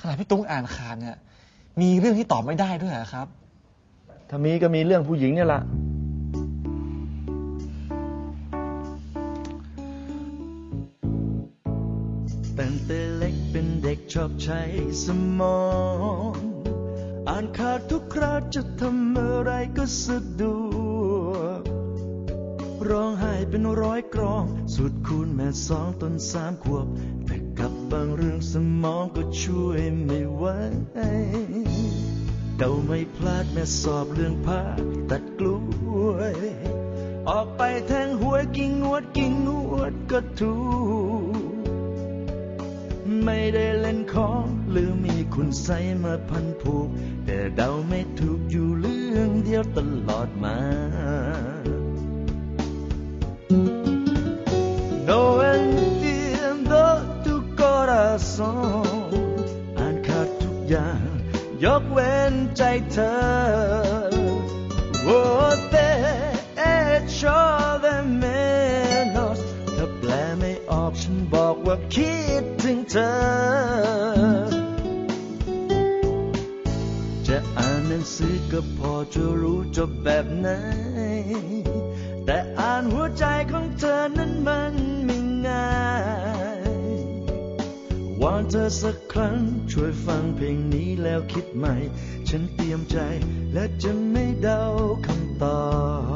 ขนาดพี่ตุ้งอ่านข่าวเนี่ย มีเรื่องที่ตอบไม่ได้ด้วยเหรอครับ ถ้ามีก็มีเรื่องผู้หญิงเนี่ยละตั้งแต่เล็กเป็นเด็กชอบใช้สมอง อ่านข่าวทุกคราวจะทำอะไรก็สะดวกร้องไห้เป็นร้อยกรอง สุดคูณแม่สองต้นสามขวบแต่กั บางเรื่องสมองก็ช่วยไม่ไหวเดาไม่พลาดแม่สอบเรื่องผ้าตัดกล้วยออกไปแทงหวยกิ่งงวดกิ่งงวดก็ถูกไม่ได้เล่นของหรือมีคุณใสมาพันผูก แต่เดาไม่ถูกอยู่เรื่องเดียวตลอดมา corazón อ่านขาดทุกอย่าง ยกเว้นใจเธอ Oh, te echo de menos ถ้าแปลไม่ออกฉันบอกว่าคิดถึงเธอ จะอ่านหนังสือก็พอจะรู้จบแบบไหน แต่อ่านหัวใจของเธอนั้น อนเธอสักครั้ง ช่วยฟังเพลงนี้แล้วคิดใหม่ ฉันเตรียมใจและจะไม่เดาคำตอ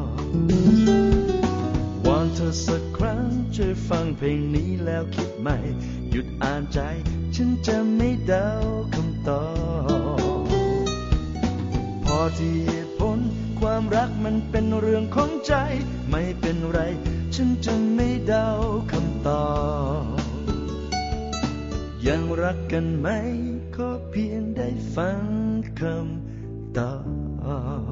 บวอนเธอสักครั้ง ช่วยฟังเพลงนี้แล้วคิดใหม่ หยุดอ่านใจ ฉันจะไม่เดาคำตอบพอที่เหตุผลความรักมันเป็นเรื่องของใจ ไม่เป็นไร ฉันจะไม่เดา รักกันไหมขอเพียงได้ฟังคำตอบ